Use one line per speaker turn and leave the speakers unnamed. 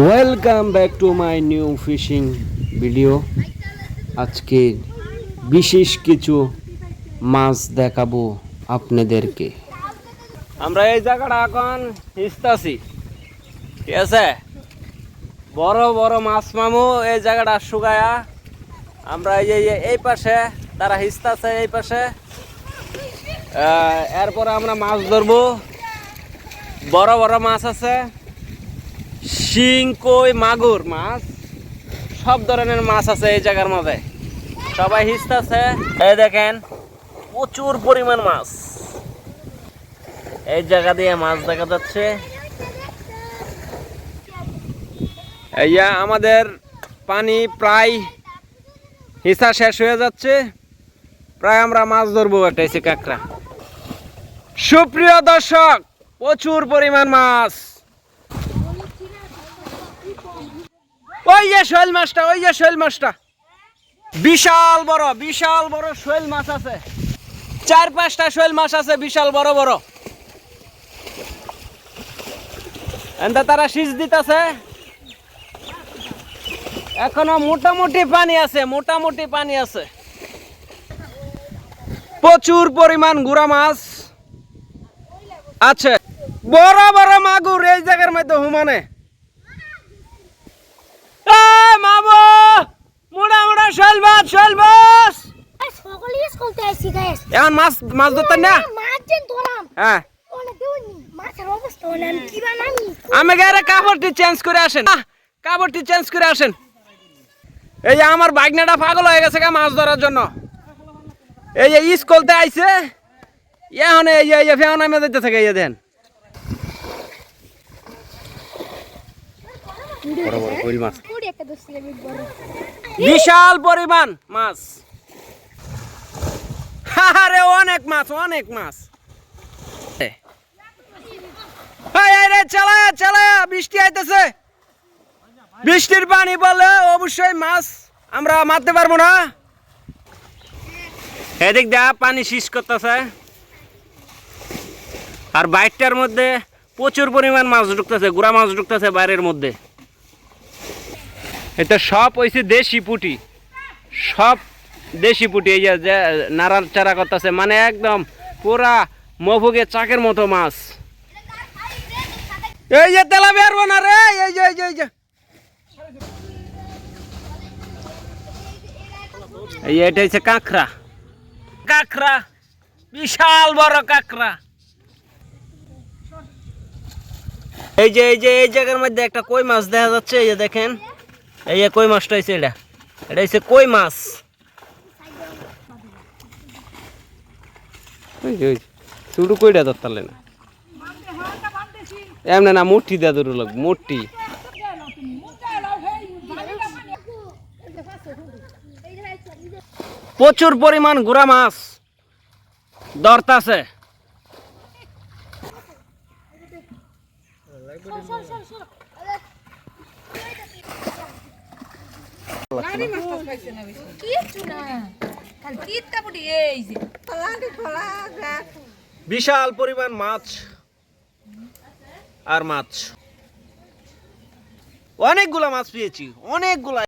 Welcome back to my new fishing video আজকে বিশেষ কিছু মাছ দেখাবো আপনাদেরকে। আমরা এই জায়গাটা এখন হিসতাছি ঠিক আছে? বড় বড় মাছ মামু এই জায়গাটা শুকায়া। আমরা এই যে, এই পাশে, তারা হিসতাছে এই পাশে। এরপরে আমরা মাছ ধরবো। বড় বড় মাছ আছে। শিং, কই, মাগুর, মাছ? সব ধরনের মাছ আছে এই জায়গার মধ্যে। সবাই হিসতাছে। এই দেখেন, প্রচুর পরিমাণ মাছ। এই জায়গা দিয়ে মাছ দেখা যাচ্ছে। এইয়া আমাদের পানি প্রায় হিসা শেষ হয়ে যাচ্ছে। প্রায় আমরা মাছ ধরবো এসে কাঁকড়া। সুপ্রিয় দর্শক, প্রচুর পরিমাণ মাছ। মাছটা মাছটা। বিশাল বড় বিশাল বড় মাছ আছে। চার পাঁচটা শৈল মাছ আছে, বিশাল বড় বড়। তারা শীষ দিতেছে। এখনও মোটামুটি পানি আছে, মোটামুটি পানি আছে। প্রচুর পরিমাণ গুড়া মাছ আছে। বড় বড় মাগুর এই জায়গার মধ্যে হুমানে। মাছ মাছ ধরতেন না? হ্যাঁ।
ওনে দেউনি মাছের অবস্থা ওনে আমি কি বানামি?
আমি গেলে কাপড়টি চেঞ্জ করে আসেন। কাপড়টি চেঞ্জ করে আসেন। এই যে আমার বাইকনাটা পাগল হয়ে গেছে গা মাছ ধরার জন্য। এই যে স্কুলতে আইছে এখন এই যে এই যে ফেও নামে দিতে থাকে এই যে দেন। বিশাল পরিমাণ মাছ। আরে অনেক মাছ অনেক মাছ। চালায়া চালায়া, বৃষ্টি আইতেছে। বৃষ্টির পানি বলে অবশ্যই মাছ আমরা মারতে পারব না। এদিক দা পানি শীষ করতেছে। আর বাইকটার মধ্যে প্রচুর পরিমাণ মাছ ঢুকতেছে, গুড়া মাছ ঢুকতেছে বাইরের মধ্যে। এটা সব হয়েছে দেশি পুটি। সব দেশি পুটি, এই যে যে নাড়াচাড়া করতেছে মানে একদম পুরা মফুগে চাকের মতো মাছ। এই যে, তেলা বেরবো না রে, এই যে এই যে এই যে। এই এটা হচ্ছে কাঁকড়া। কাঁকড়া, বিশাল বড় কাঁকড়া। এই যে এই যে, এই জায়গার মধ্যে একটা কই মাছ দেখা যাচ্ছে, এই যে দেখেন। এই যে কই মাছটা হয়েছে এটা। এটা হচ্ছে কই মাছ। চুড়ু কইটা ধরতালে না এমনি না, মুঠি দেওয়া দূর লাগবে, মুঠি। প্রচুর পরিমাণ গুড়া মাছ। দরতাছে
কিচ্ছু
বিশাল পরিমাণ মাছ আর মাছ। অনেকগুলা মাছ পেয়েছি অনেকগুলা।